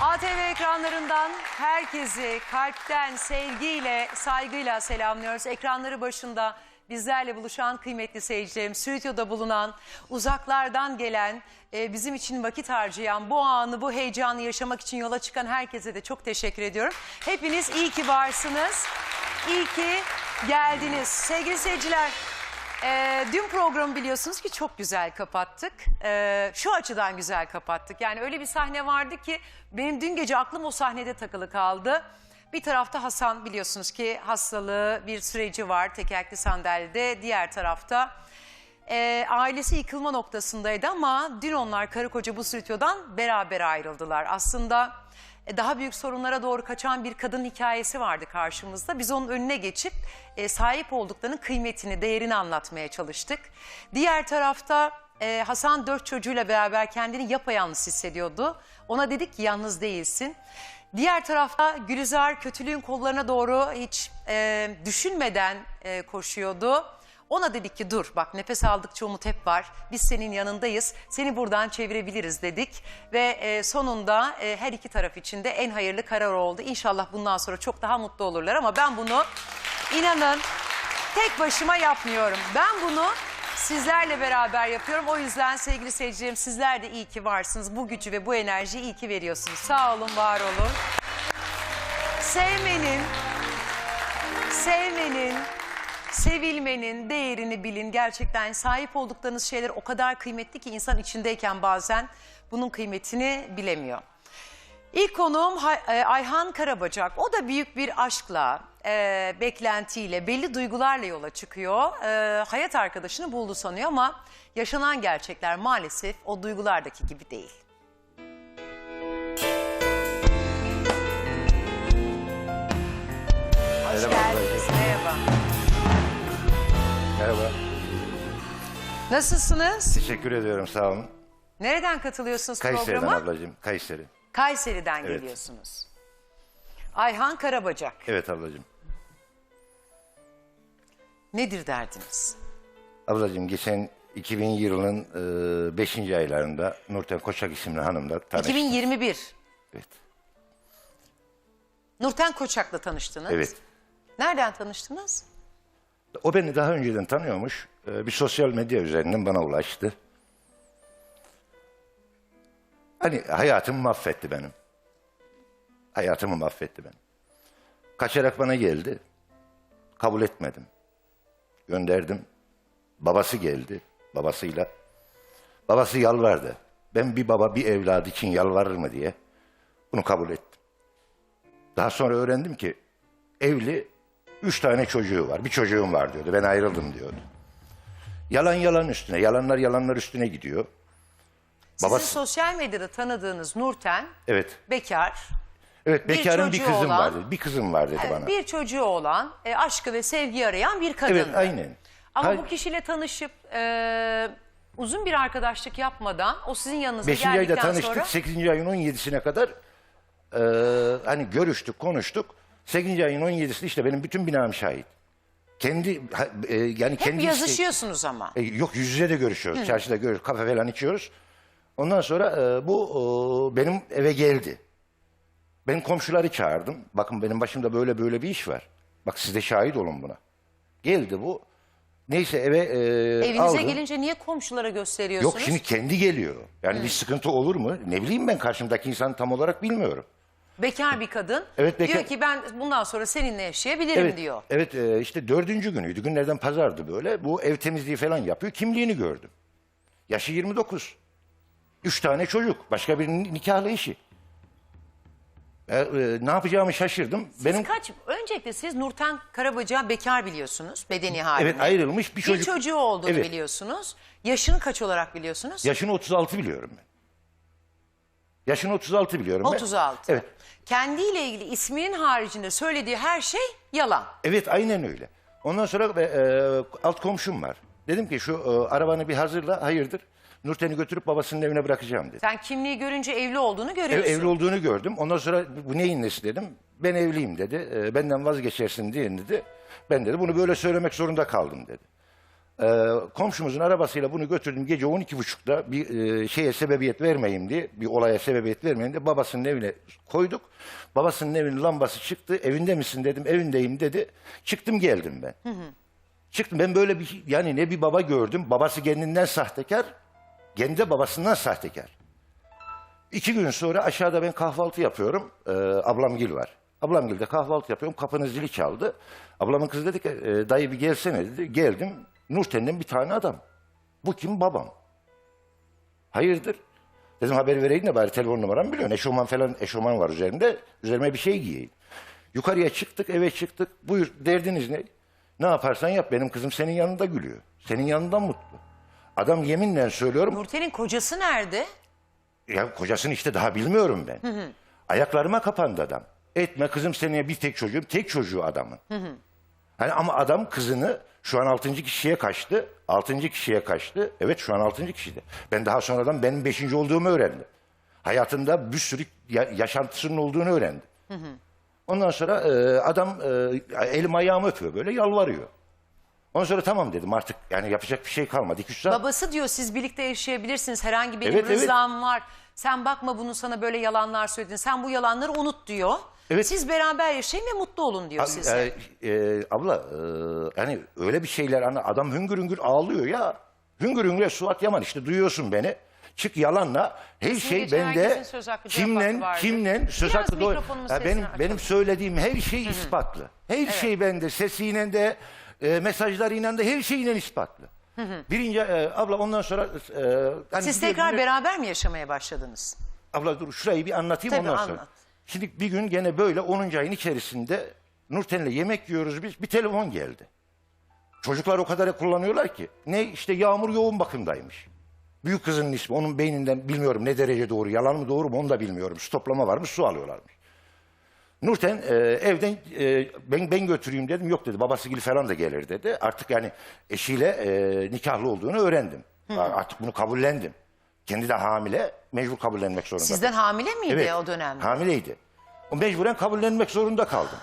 ATV ekranlarından herkesi kalpten, sevgiyle, saygıyla selamlıyoruz. Ekranları başında bizlerle buluşan kıymetli seyircilerim, stüdyoda bulunan, uzaklardan gelen, e, bizim için vakit harcayan, bu anı, bu heyecanı yaşamak için yola çıkan herkese de çok teşekkür ediyorum. Hepiniz iyi ki varsınız, iyi ki geldiniz. Sevgili seyirciler, ee, dün programı biliyorsunuz ki çok güzel kapattık. Ee, şu açıdan güzel kapattık. Yani öyle bir sahne vardı ki benim dün gece aklım o sahnede takılı kaldı. Bir tarafta Hasan biliyorsunuz ki hastalığı bir süreci var tekerlekli sandalyede. Diğer tarafta e, ailesi yıkılma noktasındaydı ama dün onlar karı koca bu stüdyodan beraber ayrıldılar. Aslında daha büyük sorunlara doğru kaçan bir kadın hikayesi vardı karşımızda. Biz onun önüne geçip e, sahip olduklarının kıymetini, değerini anlatmaya çalıştık. Diğer tarafta e, Hasan dört çocuğuyla beraber kendini yapayalnız hissediyordu. Ona dedik ki yalnız değilsin. Diğer tarafta Gülizar kötülüğün kollarına doğru hiç e, düşünmeden e, koşuyordu. Ona dedik ki dur bak nefes aldıkça umut hep var. Biz senin yanındayız. Seni buradan çevirebiliriz dedik. Ve e, sonunda e, her iki taraf için de en hayırlı karar oldu. İnşallah bundan sonra çok daha mutlu olurlar ama ben bunu inanın tek başıma yapmıyorum. Ben bunu sizlerle beraber yapıyorum. O yüzden sevgili seyircilerim sizler de iyi ki varsınız. Bu gücü ve bu enerjiyi iyi ki veriyorsunuz. Sağ olun, var olun. Sevmenin, sevmenin, sevilmenin değerini bilin. Gerçekten sahip olduklarınız şeyler o kadar kıymetli ki insan içindeyken bazen bunun kıymetini bilemiyor. İlk konuğum e, Ayhan Karabacak. O da büyük bir aşkla, e, beklentiyle, belli duygularla yola çıkıyor. E, hayat arkadaşını buldu sanıyor ama yaşanan gerçekler maalesef o duygulardaki gibi değil. Merhaba. Nasılsınız? Teşekkür ediyorum sağ olun. Nereden katılıyorsunuz Kayseri'den programa? ablacığım. Kayseri. Kayseri'den Evet. geliyorsunuz. Ayhan Karabacak. Evet ablacığım. Nedir derdiniz? Ablacığım geçen 2000 yılının 5. aylarında Nurten Koçak isimli hanımla tanıştım. 2021. Evet. Nurten Koçak'la tanıştınız. Evet. Nereden tanıştınız? O beni daha önceden tanıyormuş. Ee, Bir sosyal medya üzerinden bana ulaştı. Hani hayatımı mahvetti benim. Hayatımı mahvetti benim. Kaçarak bana geldi. Kabul etmedim. Gönderdim. Babası geldi. Babasıyla. Babası yalvardı. Ben bir baba bir evladı için yalvarır mı diye. Bunu kabul ettim. Daha sonra öğrendim ki evli üç tane çocuğu var. Bir çocuğum var diyordu. Ben ayrıldım diyordu. Yalan yalan üstüne. Yalanlar yalanlar üstüne gidiyor. Sizin Babası- sosyal medyada tanıdığınız Nurten Evet. bekar. Evet Bir bekarın bir, çocuğu kızım olan- var dedi. Bir kızım var dedi bana. Bir çocuğu olan, e, aşkı ve sevgi arayan bir kadın. Evet aynen. Ama Hay- bu kişiyle tanışıp e, uzun bir arkadaşlık yapmadan o sizin yanınıza Beşinci ayda geldikten tanıştık. sonra... Sekizinci ayın on yedisine kadar eee, hani görüştük, konuştuk. Sekizinci ayın on yedisinde işte benim bütün binam şahit. Kendi ha- e, yani Hep kendi yazışıyorsunuz ama. E, yok yüz yüze de görüşüyoruz. Çarşıda görüyoruz. Kafe falan içiyoruz. Ondan sonra e, bu e, benim eve geldi. Ben komşuları çağırdım. Bakın benim başımda böyle böyle bir iş var. Bak siz de şahit olun buna. Geldi bu. Neyse eve e, Evinize aldım. gelince niye komşulara gösteriyorsunuz? Yok şimdi kendi geliyor. Yani bir sıkıntı olur mu? Ne bileyim ben karşımdaki insanı tam olarak bilmiyorum. Bekar bir kadın Evet, bekar- diyor ki ben bundan sonra seninle yaşayabilirim Evet, diyor. evet e, işte dördüncü günüydü. Günlerden pazardı böyle. Bu ev temizliği falan yapıyor. Kimliğini gördüm. Yaşı 29. Üç tane çocuk. Başka birinin nikahlı eşi. E, e, ne yapacağımı şaşırdım. Siz Benim kaç? Öncelikle siz Nurten Karabacak'ı bekar biliyorsunuz bedeni halinde. evet ayrılmış bir Bir çocuk. çocuğu olduğunu Evet. biliyorsunuz. Yaşını kaç olarak biliyorsunuz? Yaşını 36 biliyorum ben. Yaşını 36 biliyorum ben. 36. Evet. Kendiyle ilgili isminin haricinde söylediği her şey yalan. Evet aynen öyle. Ondan sonra e, alt komşum var. Dedim ki şu e, arabanı bir hazırla. Hayırdır? Nurten'i götürüp babasının evine bırakacağım dedi. Sen kimliği görünce evli olduğunu Ev, görüyorsun. evli olduğunu gördüm. Ondan sonra bu neyin nesi dedim. Ben evliyim dedi. E, benden vazgeçersin diye dedi. Ben dedi bunu böyle söylemek zorunda kaldım dedi. Ee, komşumuzun arabasıyla bunu götürdüm gece 12.30'da bir e, şeye sebebiyet vermeyeyim diye, bir olaya sebebiyet vermeyeyim diye babasının evine koyduk. Babasının evinin lambası çıktı. Evinde misin dedim, evindeyim dedi. Çıktım geldim ben. Çıktım ben böyle bir yani ne bir baba gördüm. Babası kendinden sahtekar, kendi de babasından sahtekar. İki gün sonra aşağıda ben kahvaltı yapıyorum. Ee, ablamgil var. Ablamgil'de kahvaltı yapıyorum. Kapının zili çaldı. Ablamın kızı dedi ki "E, dayı bir gelsene dedi. Geldim. Nurten'den bir tane adam. Bu kim? Babam. Hayırdır? Dedim haber vereyim de bari telefon numaramı biliyorsun. Eşofman falan eşofman var üzerimde. Üzerime bir şey giyeyim. Yukarıya çıktık eve çıktık. Buyur derdiniz ne? Ne yaparsan yap benim kızım senin yanında gülüyor. Senin yanından mutlu. Adam yeminle söylüyorum Nurten'in kocası nerede? ya kocasını işte daha bilmiyorum ben. Ayaklarıma kapandı adam. Etme kızım seninle bir tek çocuğum. Tek çocuğu adamın. Hani ama adam kızını şu an altıncı kişiye kaçtı. Altıncı kişiye kaçtı. Evet şu an altıncı kişide. Ben daha sonradan benim beşinci olduğumu öğrendim. Hayatında bir sürü ya- yaşantısının olduğunu öğrendim. Ondan sonra e, adam e, elim ayağımı öpüyor böyle yalvarıyor. Ondan sonra tamam dedim artık yani yapacak bir şey kalmadı. İki üç saat Babası diyor siz birlikte yaşayabilirsiniz. Herhangi benim Evet, evet. rızam var. Sen bakma bunu sana böyle yalanlar söyledin. Sen bu yalanları unut diyor. Evet. Siz beraber yaşayın ve mutlu olun diyor size. E, e, abla e, yani öyle bir şeyler hani adam hüngür hüngür ağlıyor ya. Hüngür hüngür Suat Yaman işte duyuyorsun beni. Çık yalanla her şey geçen bende herkesin söz hakkı, cevap hakkı kimle vardır. kimle söz Biraz hakkı Ya sesini benim açalım. benim söylediğim her şey ispatlı. Her şey bende sesiyle de e, mesajlarıyla da her şeyle ispatlı. Birinci e, abla ondan sonra e, hani Siz tekrar bir- beraber mi yaşamaya başladınız? Abla dur şurayı bir anlatayım Tabii, ondan sonra. anlat. Şimdi bir gün gene böyle 10. ayın içerisinde Nurten'le yemek yiyoruz biz. Bir telefon geldi. Çocuklar o kadar kullanıyorlar ki. Ne işte Yağmur yoğun bakımdaymış. Büyük kızının ismi onun beyninden bilmiyorum ne derece doğru yalan mı doğru mu onu da bilmiyorum. Su toplama var mı su alıyorlarmış. Nurten e, evden e, ben ben götüreyim dedim. Yok dedi babası gibi falan da gelir dedi. Artık yani eşiyle e, nikahlı olduğunu öğrendim. Artık bunu kabullendim. Kendi de hamile mecbur kabullenmek zorunda. Sizden hamile miydi Evet, o dönemde? Hamileydi. O mecburen kabullenmek zorunda kaldım.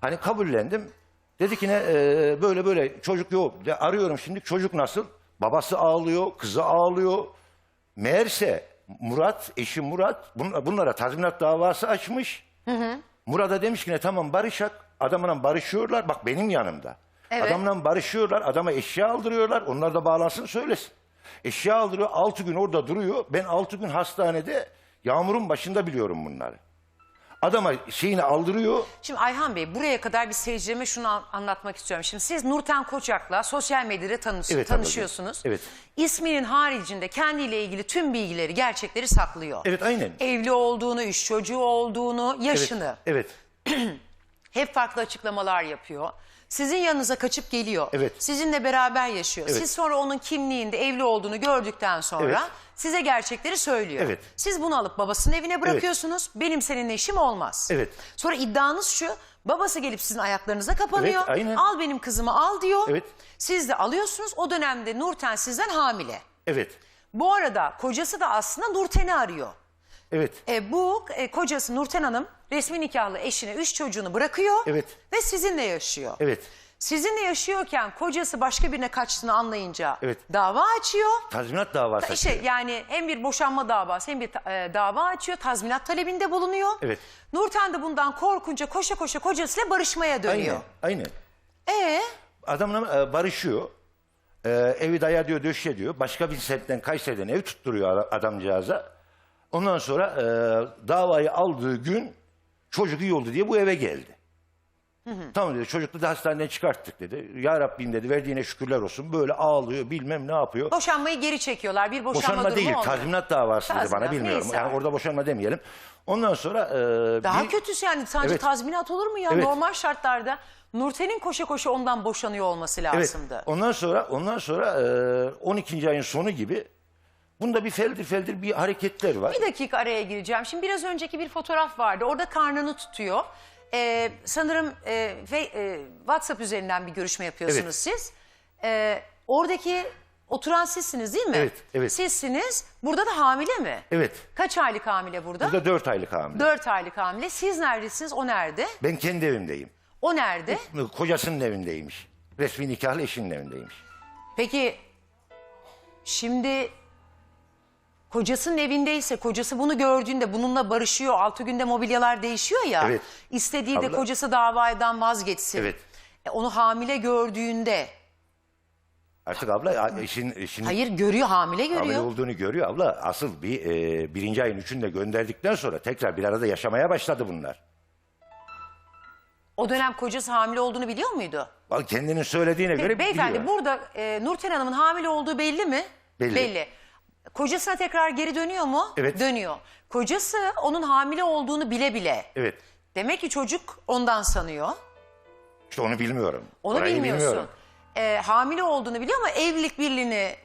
Hani kabullendim. Dedi ki ne e, böyle böyle çocuk yok. De, arıyorum şimdi çocuk nasıl? Babası ağlıyor, kızı ağlıyor. Meğerse Murat, eşi Murat bun- bunlara tazminat davası açmış. Murat'a demiş ki ne tamam barışak. Adamla barışıyorlar. Bak benim yanımda. Evet. Adamla barışıyorlar. Adama eşya aldırıyorlar. Onlar da bağlansın söylesin. Eşya aldırıyor. Altı gün orada duruyor. Ben altı gün hastanede yağmurun başında biliyorum bunları. Adama şeyini aldırıyor. Şimdi Ayhan Bey buraya kadar bir seyircilerime şunu an- anlatmak istiyorum. Şimdi siz Nurten Koçak'la sosyal medyada tanış- Evet, tanışıyorsunuz. ablacığım, evet. İsminin haricinde kendiyle ilgili tüm bilgileri, gerçekleri saklıyor. Evet aynen. Evli olduğunu, üç çocuğu olduğunu, Evet, yaşını. Evet. Hep farklı açıklamalar yapıyor. Sizin yanınıza kaçıp geliyor. Evet. Sizinle beraber yaşıyor. Evet. Siz sonra onun kimliğinde evli olduğunu gördükten sonra Evet. size gerçekleri söylüyor. Evet. Siz bunu alıp babasının evine bırakıyorsunuz. Benim seninle işim olmaz. Evet. Sonra iddianız şu. Babası gelip sizin ayaklarınıza kapanıyor. Evet, aynen. Al benim kızımı al diyor. Evet. Siz de alıyorsunuz. O dönemde Nurten sizden hamile. Evet. Bu arada kocası da aslında Nurten'i arıyor. Evet. E, bu e, kocası Nurten Hanım resmi nikahlı eşine üç çocuğunu bırakıyor Evet. ve sizinle yaşıyor. Evet. Sizinle yaşıyorken kocası başka birine kaçtığını anlayınca Evet. dava açıyor. Tazminat davası. İşte açıyor. yani hem bir boşanma davası hem bir ta- e, dava açıyor. Tazminat talebinde bulunuyor. Evet. Nurten de bundan korkunca koşa koşa kocasıyla barışmaya dönüyor. Aynen. Aynen. E Adamla e, barışıyor. E, evi daya diyor, döşe diyor. Başka bir semtten Kayseri'den ev tutturuyor ada- adamcağıza. Ondan sonra e, davayı aldığı gün çocuk iyi oldu diye bu eve geldi. Tamam dedi çocuklu da hastaneden çıkarttık dedi. Ya Rabbim dedi verdiğine şükürler olsun. Böyle ağlıyor bilmem ne yapıyor. boşanmayı geri çekiyorlar. Bir boşanma, Boşanma durumu değil olmuyor. tazminat davası dedi Tazminat, bana bilmiyorum. neyse Yani orada boşanma demeyelim. Ondan sonra e, Daha bir- kötüsü yani sadece Evet. tazminat olur mu ya? Evet. Normal şartlarda Nurten'in koşa koşa ondan boşanıyor olması Evet. lazımdı. Ondan sonra ondan sonra e, 12. ayın sonu gibi bunda bir feldir feldir bir hareketler var. Bir dakika araya gireceğim. Şimdi biraz önceki bir fotoğraf vardı. Orada karnını tutuyor. Ee, sanırım e, ve, e, WhatsApp üzerinden bir görüşme yapıyorsunuz Evet. siz. Ee, oradaki oturan sizsiniz değil mi? Evet, evet. Sizsiniz. Burada da hamile mi? Evet. Kaç aylık hamile burada? Burada 4 aylık hamile. Dört aylık hamile. Siz neredesiniz? O nerede? Ben kendi evimdeyim. O nerede? Kocasının evindeymiş. Resmi nikahlı eşinin evindeymiş. Peki şimdi kocasının evindeyse kocası bunu gördüğünde bununla barışıyor. Altı günde mobilyalar değişiyor ya. Evet. İstediği de Abla. kocası davadan vazgeçsin. Evet. E, onu hamile gördüğünde Artık abla işin, işin hayır görüyor hamile görüyor. hamile olduğunu görüyor abla. Asıl bir e, birinci ayın üçünde gönderdikten sonra tekrar bir arada yaşamaya başladı bunlar. O dönem kocası hamile olduğunu biliyor muydu? Bak kendinin söylediğine göre Peki, beyefendi biliyor. burada e, Nurten Hanım'ın hamile olduğu belli mi? Belli. Kocasına tekrar geri dönüyor mu? Evet. Dönüyor. Kocası onun hamile olduğunu bile bile. Evet. Demek ki çocuk ondan sanıyor. İşte onu bilmiyorum. Onu Orayı bilmiyorsun. bilmiyorum. E, hamile olduğunu biliyor ama evlilik birliğini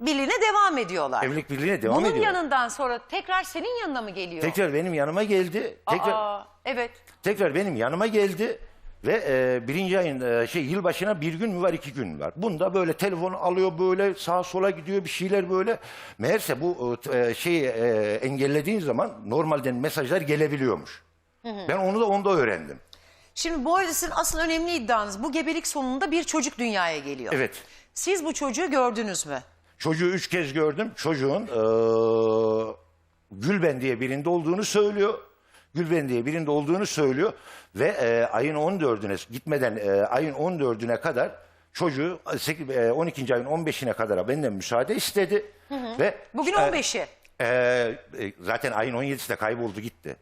birliğine devam ediyorlar. Evlilik birliğine devam Bunun ediyor. yanından sonra tekrar senin yanına mı geliyor? Tekrar benim yanıma geldi. Tekrar Aa, evet. tekrar benim yanıma geldi ve e, birinci ayın e, şey yılbaşına bir gün mü var iki gün mü var. Bunda böyle telefon alıyor böyle sağa sola gidiyor bir şeyler böyle. Meğerse bu e, şeyi e, engellediğin zaman normalden mesajlar gelebiliyormuş. Ben onu da onda öğrendim. Şimdi bu arada sizin asıl önemli iddianız bu gebelik sonunda bir çocuk dünyaya geliyor. Evet. Siz bu çocuğu gördünüz mü? Çocuğu üç kez gördüm. Çocuğun eee Gülben diye birinde olduğunu söylüyor. Gülben diye birinde olduğunu söylüyor. Ve eee, ayın 14'üne gitmeden eee, ayın 14'üne kadar çocuğu sek- eee, 12. ayın 15'ine kadar benden müsaade istedi. Ve Bugün eee, 15'i. eee, e, zaten ayın 17'sinde kayboldu gitti.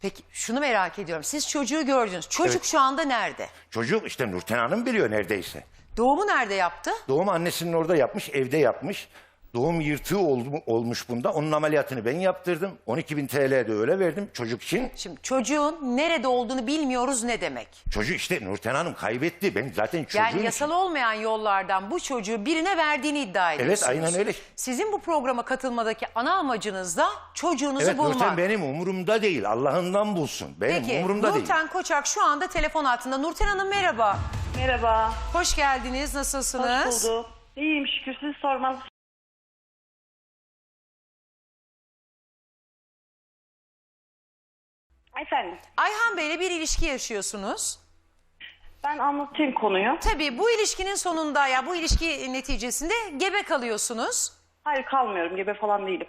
Peki şunu merak ediyorum. Siz çocuğu gördünüz. Çocuk Evet. şu anda nerede? Çocuk işte Nurten Hanım biliyor neredeyse. Doğumu nerede yaptı? Doğum annesinin orada yapmış, evde yapmış. Doğum yırtığı oldu- olmuş bunda. Onun ameliyatını ben yaptırdım. 12 bin TL de öyle verdim çocuk için. Şimdi çocuğun nerede olduğunu bilmiyoruz ne demek? Çocuk işte Nurten Hanım kaybetti. Ben zaten çocuğun Yani için- yasal olmayan yollardan bu çocuğu birine verdiğini iddia ediyorsunuz. aynen öyle. Sizin bu programa katılmadaki ana amacınız da çocuğunuzu Evet bulmak. Nurten benim umurumda değil. Allah'ından bulsun. Benim Peki umurumda değil. Nurten Koçak şu anda telefon altında. Nurten Hanım merhaba. Merhaba. Hoş geldiniz. Nasılsınız? Hoş bulduk. İyiyim şükür siz sormaz. Efendim Ayhan Bey'le bir ilişki yaşıyorsunuz. ben anlatayım konuyu. Tabii bu ilişkinin sonunda ya bu ilişki neticesinde gebe kalıyorsunuz. Hayır kalmıyorum gebe falan değilim.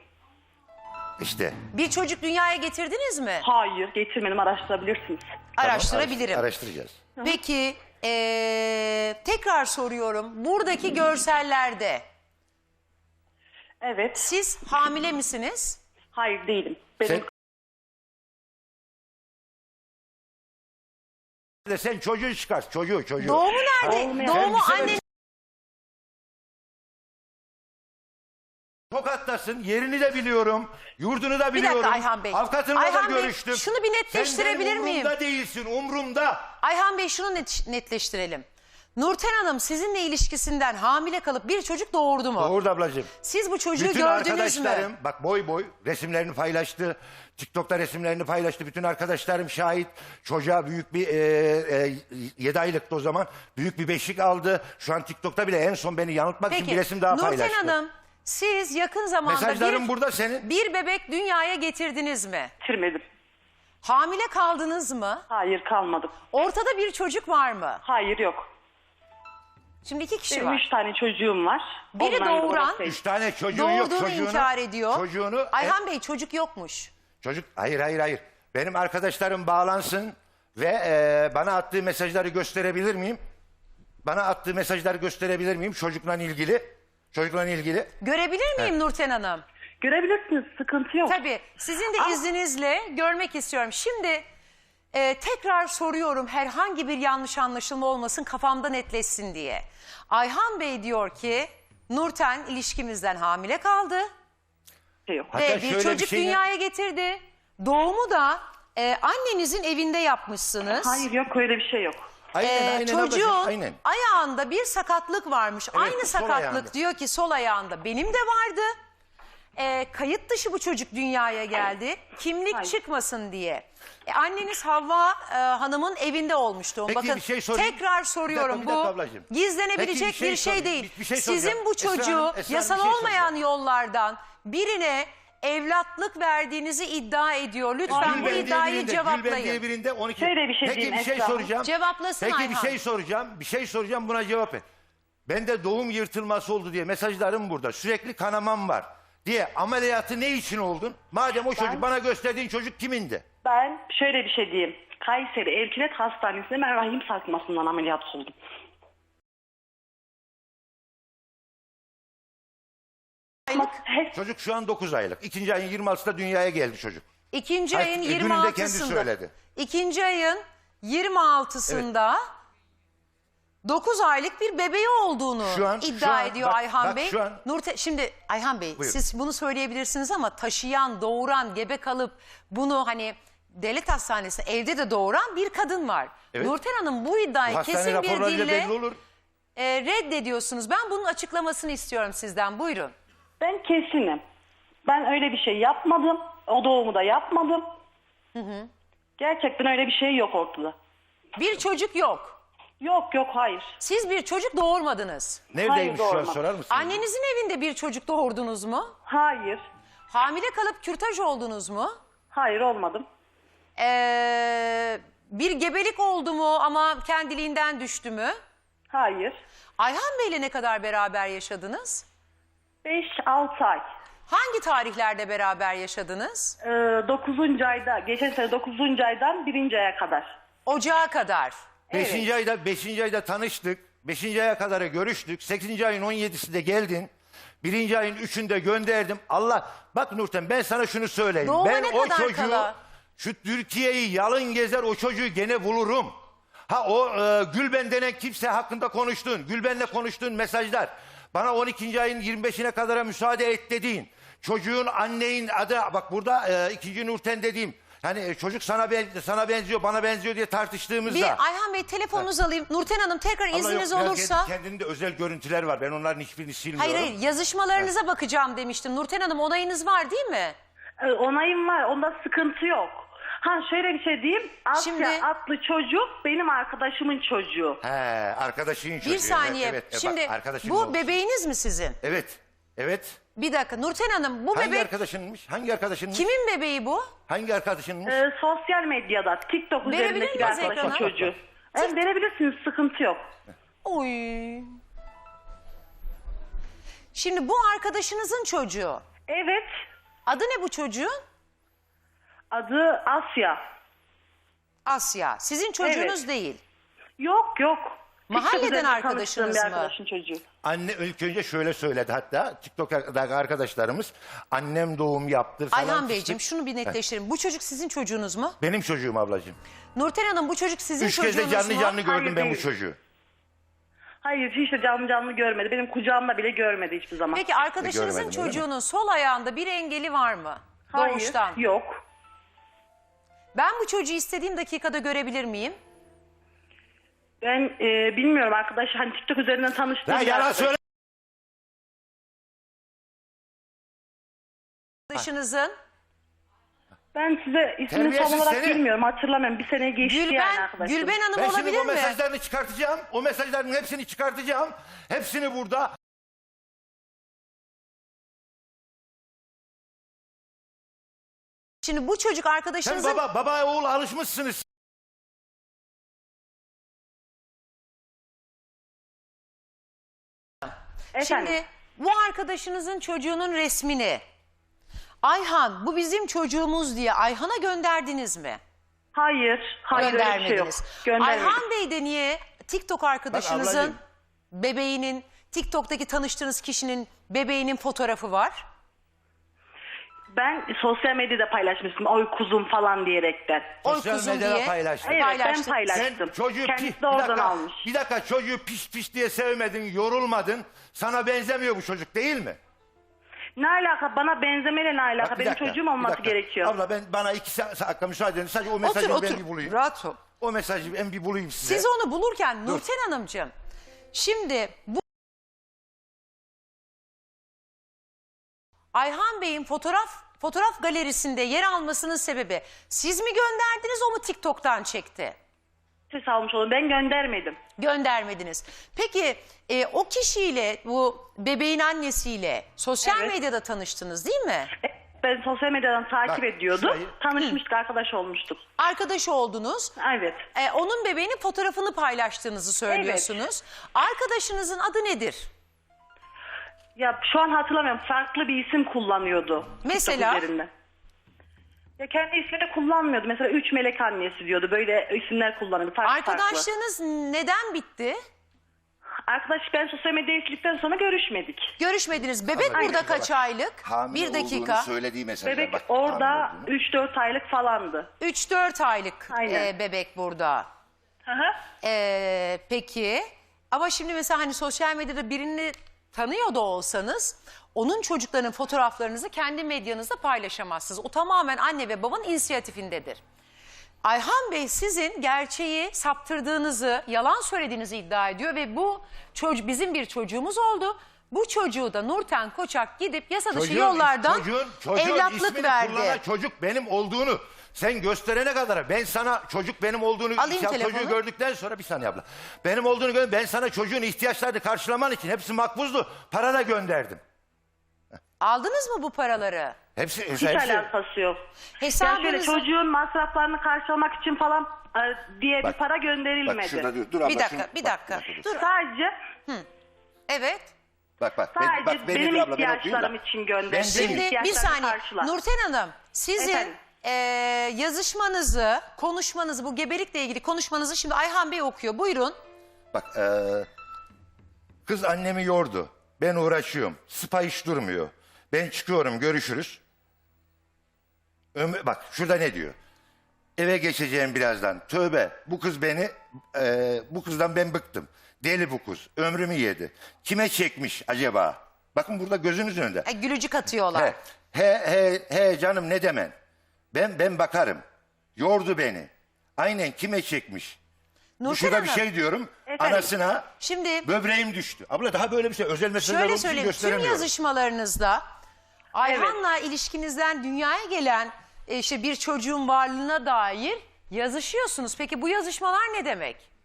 İşte. Bir çocuk dünyaya getirdiniz mi? Hayır getirmedim araştırabilirsiniz. tamam, Araştırabilirim. araş- araştıracağız. Peki eee, tekrar soruyorum. Buradaki görsellerde Evet. siz hamile misiniz? Hayır değilim. Benim Sen- De sen çocuğu çıkar. Çocuğu çocuğu. Doğumu nerede? Olmayan- Doğumu Sen bir anne sene- Tokat'tasın. Yerini de biliyorum. Yurdunu da Bir biliyorum. dakika Ayhan Bey. Avukatınla Ayhan da Bey, görüştüm. şunu bir netleştirebilir Sen miyim? benim umurumda değilsin. Umrumda. Ayhan Bey şunu net- netleştirelim. Nurten Hanım sizinle ilişkisinden hamile kalıp bir çocuk doğurdu mu? Doğru ablacığım. Siz bu çocuğu Bütün gördünüz arkadaşlarım mü? bak boy boy resimlerini paylaştı. TikTok'ta resimlerini paylaştı. Bütün arkadaşlarım şahit. Çocuğa büyük bir e, e, 7 aylıktı o zaman. Büyük bir beşik aldı. Şu an TikTok'ta bile en son beni yanıltmak için bir resim daha Nurten paylaştı. Hanım siz yakın zamanda bir, burada senin. bir bebek dünyaya getirdiniz mi? getirmedim. Hamile kaldınız mı? Hayır kalmadım. Ortada bir çocuk var mı? Hayır yok. Şimdi iki kişi Benim var. üç tane çocuğum var. Biri Onlarla doğuran-. Üç tane çocuğu yok. Doğurduğunu Çocuğunu, inkar ediyor. Çocuğunu, Ayhan Bey çocuk yokmuş. Çocuk hayır hayır hayır. Benim arkadaşlarım bağlansın ve e, bana attığı mesajları gösterebilir miyim? Bana attığı mesajları gösterebilir miyim çocukla ilgili? Çocukla ilgili. Görebilir miyim Nurten Hanım? Görebilirsiniz sıkıntı yok. Tabii. Sizin de izninizle görmek istiyorum. Şimdi e, tekrar soruyorum herhangi bir yanlış anlaşılma olmasın kafamda netleşsin diye. Ayhan Bey diyor ki Nurten ilişkimizden hamile kaldı Şey yok. Hatta ve bir şöyle bir çocuk şey- dünyaya getirdi. Doğumu da e, annenizin evinde yapmışsınız. Hayır yok öyle bir şey yok. Aynen Ee, aynen çocuğun ablacığım, aynen. ayağında bir sakatlık varmış. Aynı sol sakatlık ayağında. diyor ki sol ayağında benim de vardı. Ee, kayıt dışı bu çocuk dünyaya geldi. Kimlik Hayır. çıkmasın diye. E, anneniz Havva e, Hanım'ın evinde olmuştu. Peki, Bakın bir şey sorayım. tekrar Bir soruyorum dakika, bir dakika bu ablacığım. gizlenebilecek Peki, bir şey bir şey sorayım. değil. Bir- bir şey Sizin soracağım. bu Esra Hanım, çocuğu Esra Hanım, yasal bir şey olmayan soracağım. yollardan birine evlatlık verdiğinizi iddia ediyor. Lütfen bu Gülben diye iddiayı birinde, Gülben diye cevaplayın. birinde 12. Şöyle bir şey Peki diyeyim bir şey Esra Hanım. soracağım. Cevaplasın Peki Ayhan. bir şey soracağım. Bir şey soracağım buna cevap et. Bende doğum yırtılması oldu diye mesajlarım burada. Sürekli kanamam var diye ameliyatı ne için oldun? Madem o çocuk bana gösterdiğin çocuk kimindi? Ben şöyle bir şey diyeyim. Kayseri Erkilet Hastanesi'nde ben rahim sarkmasından ameliyat oldum. Aylık. Çocuk şu an 9 aylık. İkinci ayın 26'sında dünyaya geldi çocuk. İkinci Hayır, ayın e, gününde kendi 26'sında. söyledi. İkinci ayın 26'sında 9 aylık bir bebeği olduğunu Şu an- şu iddia an- ediyor bak- Ayhan bak Bey. şu an- Nurte şimdi Ayhan Bey Buyurun. siz bunu söyleyebilirsiniz ama taşıyan, doğuran, gebe kalıp bunu hani devlet hastanesinde evde de doğuran bir kadın var. Evet. Nurten Hanım bu iddiayı Bu hastane kesin bir raporlarıyla dille belli olur. e, reddediyorsunuz. Ben bunun açıklamasını istiyorum sizden. Buyurun. ben kesinim. Ben öyle bir şey yapmadım. O doğumu da yapmadım. Gerçekten öyle bir şey yok ortada. Bir çocuk yok. Yok yok hayır. Siz bir çocuk doğurmadınız. Neredeymiş şu an doğurmadım. sorar mısın? Annenizin evinde bir çocuk doğurdunuz mu? Hayır. Hamile kalıp kürtaj oldunuz mu? Hayır olmadım. Ee, bir gebelik oldu mu ama kendiliğinden düştü mü? Hayır. Ayhan Bey'le ne kadar beraber yaşadınız? 5-6 ay. Hangi tarihlerde beraber yaşadınız? Ee, 9. ayda, geçen sene 9. aydan 1. aya kadar. Ocağa kadar. Beşinci ayda, beşinci ayda tanıştık. Beşinci aya kadar görüştük. Sekizinci ayın on yedisinde geldin. Birinci ayın üçünde gönderdim. Allah bak Nurten ben sana şunu söyleyeyim. Doğuma ben ne o kadar çocuğu kala? şu Türkiye'yi yalın gezer o çocuğu gene bulurum. Ha o e, Gülben denen kimse hakkında konuştun. Gülben'le konuştuğun mesajlar. Bana 12. ayın 25'ine kadara müsaade et dediğin. Çocuğun annenin adı bak burada e, ikinci Nurten dediğim. Hani e, çocuk sana ben, sana benziyor bana benziyor diye tartıştığımızda. Bir Ayhan Bey telefonunuzu alayım. Nurten Hanım tekrar Allah izniniz yok, olursa. kend- Kendinde özel görüntüler var. Ben onların hiçbirini silmiyorum. Hayır hayır yazışmalarınıza bakacağım demiştim. Nurten Hanım onayınız var değil mi? Ee, onayım var. Onda sıkıntı yok. Ha şöyle bir şey diyeyim. Asya Şimdi- adlı çocuk benim arkadaşımın çocuğu. He, arkadaşın çocuğu. Bir saniye. Evet, evet. E, bak, Şimdi arkadaşın bu olmuş. bebeğiniz mi sizin? Evet. Evet. Bir dakika Nurten Hanım bu Hangi bebek arkadaşınmış? Hangi arkadaşınmış? kimin bebeği bu? Hangi arkadaşınmış? Ee, sosyal medyada TikTok Verebilir üzerindeki bir miyiz arkadaşın ekrana? çocuğu. Evet, verebilirsiniz sıkıntı yok. Oy. Şimdi bu arkadaşınızın çocuğu. Evet Adı ne bu çocuğun? adı Asya. Asya. Sizin çocuğunuz Evet. değil. Yok yok. Mahalleden TikTok üzerinde arkadaşınız mı? Bir arkadaşın çocuğu. Anne ilk önce şöyle söyledi hatta TikTok'taki arkadaşlarımız annem doğum yaptı falan. Ayhan fıstık. Beyciğim şunu bir netleştirin. Bu çocuk sizin çocuğunuz mu? Benim çocuğum ablacığım. Nurten Hanım bu çocuk sizin Üç kez çocuğunuz de canlı mu? canlı gördüm Hayır, ben bu değil. çocuğu. Hayır hiç de canlı canlı görmedi. Benim kucağımda bile görmedi hiçbir zaman. Peki arkadaşınızın Görmedim, çocuğunun sol ayağında bir engeli var mı? Hayır Doğuştan. yok. Ben bu çocuğu istediğim dakikada görebilir miyim? Ben e, bilmiyorum arkadaş hani TikTok üzerinden tanıştığım Ya yalan söyle. Arkadaşınızın Ben size ismini Terbiyesiz tam olarak seni. bilmiyorum hatırlamıyorum. Bir sene geçti yani Gülben, arkadaşım. Gülben Hanım Ben şimdi olabilir o mi? mesajlarını çıkartacağım. O mesajların hepsini çıkartacağım. Hepsini burada. Şimdi bu çocuk Sen arkadaşınızın baba, baba oğul alışmışsınız. Efendim? Şimdi bu arkadaşınızın çocuğunun resmini Ayhan bu bizim çocuğumuz diye Ayhan'a gönderdiniz mi? Hayır. Hayır öyle bir şey yok. Göndermediniz. Göndermedim. Ayhan Bey de niye TikTok arkadaşınızın ablacığım. bebeğinin TikTok'taki tanıştığınız kişinin bebeğinin fotoğrafı var? Ben sosyal medyada paylaşmıştım. Oy kuzum falan diyerekten. Oy Sosyal kuzum medyada diye. paylaştın. Evet ben Paylaştım. Sen paylaştım. çocuğu Kendisi piş, de oradan bir dakika, almış. Bir dakika çocuğu piş piş diye sevmedin, yorulmadın. Sana benzemiyor bu çocuk değil mi? Ne alaka? Bana benzemeyle ne alaka? Bak, bir Benim dakika, çocuğum olması dakika. gerekiyor. Abla ben bana iki sa- dakika müsaade edin. Sadece o Otur mesajı ben otur. bir bulayım. Rahat ol. O mesajı ben bir bulayım size. Siz onu bulurken Nurten Hanımcığım şimdi bu Ayhan Bey'in fotoğraf fotoğraf galerisinde yer almasının sebebi siz mi gönderdiniz o mu TikTok'tan çekti? Ses almış olun. Ben göndermedim. Göndermediniz. Peki e, o kişiyle bu bebeğin annesiyle sosyal Evet. medyada tanıştınız değil mi? E, Ben sosyal medyadan takip Bak, ediyordu. şurayı- Tanışmıştık, arkadaş olmuştuk. Arkadaş oldunuz. Evet. Ee, onun bebeğinin fotoğrafını paylaştığınızı söylüyorsunuz. Arkadaşınızın adı nedir? Ya şu an hatırlamıyorum. Farklı bir isim kullanıyordu. Mesela? Üzerinde. Ya kendi ismini kullanmıyordu. Mesela üç melek annesi diyordu. Böyle isimler kullanıyordu. Farklı farklı. Arkadaşlığınız neden bitti? Arkadaş ben sosyal medyayı sildikten sonra görüşmedik. Görüşmediniz. Bebek Aynen. burada kaç aylık? Hamile bir dakika. söylediği mesajlar. Bebek bak, orada hamile olduğunu. 3-4 aylık falandı. 3-4 aylık Aynen. e, bebek burada. Hı hı. Ee, peki ama şimdi mesela hani sosyal medyada birini tanıyor da olsanız onun çocuklarının fotoğraflarınızı kendi medyanızda paylaşamazsınız. O tamamen anne ve babanın inisiyatifindedir. Ayhan Bey sizin gerçeği saptırdığınızı, yalan söylediğinizi iddia ediyor ve bu çocuk bizim bir çocuğumuz oldu. Bu çocuğu da Nurten Koçak gidip yasa dışı Çocuğun- yollardan çocuğun, çocuğun evlatlık ismini verdi. kullanan çocuk benim olduğunu sen gösterene kadar ben sana çocuk benim olduğunu Alayım sen telefonu. çocuğu gördükten sonra bir saniye abla. Benim olduğunu gör ben sana çocuğun ihtiyaçlarını karşılaman için hepsi makbuzdu. Para da gönderdim. Aldınız mı bu paraları? Hepsi, Hiç hepsi alakası yok. Ya şöyle Hesabınızı... çocuğun masraflarını karşılamak için falan e, diye Bak, bir para Bak gönderilmedi. şurada dur, dur abla. Bir dakika, şunu- bir bak, dakika. dur. Dur. Sadece Evet. Bak bak. ben- sadece bak, beni benim dur abla, ben okuyayım da. ihtiyaçlarım için gönderildi. Şimdi bir İhtiyaçlarını saniye karşıla. Nurten Hanım sizin Efendim? E, yazışmanızı, konuşmanızı, bu gebelikle ilgili konuşmanızı şimdi Ayhan Bey okuyor. Buyurun. Bak eee, kız annemi yordu. Ben uğraşıyorum. Spa hiç durmuyor. Ben çıkıyorum görüşürüz. Ömür, bak şurada ne diyor? Eve geçeceğim birazdan. Tövbe bu kız beni eee, bu kızdan ben bıktım. Deli bu kız. Ömrümü yedi. Kime çekmiş acaba? Bakın burada gözünüzün önünde. E, gülücük atıyorlar. He, he, he, he canım ne demen. Ben ben bakarım. Yordu beni. Aynen kime çekmiş? Nurten Şurada bir Hanım, şey diyorum. Efendim? Anasına Şimdi böbreğim düştü. Abla daha böyle bir şey özel meseleler şöyle olduğu için söyleyeyim. Tüm gösteremiyorum. yazışmalarınızda Ayhan'la ilişkinizden dünyaya gelen e, işte bir çocuğun varlığına dair yazışıyorsunuz. Peki bu yazışmalar ne demek?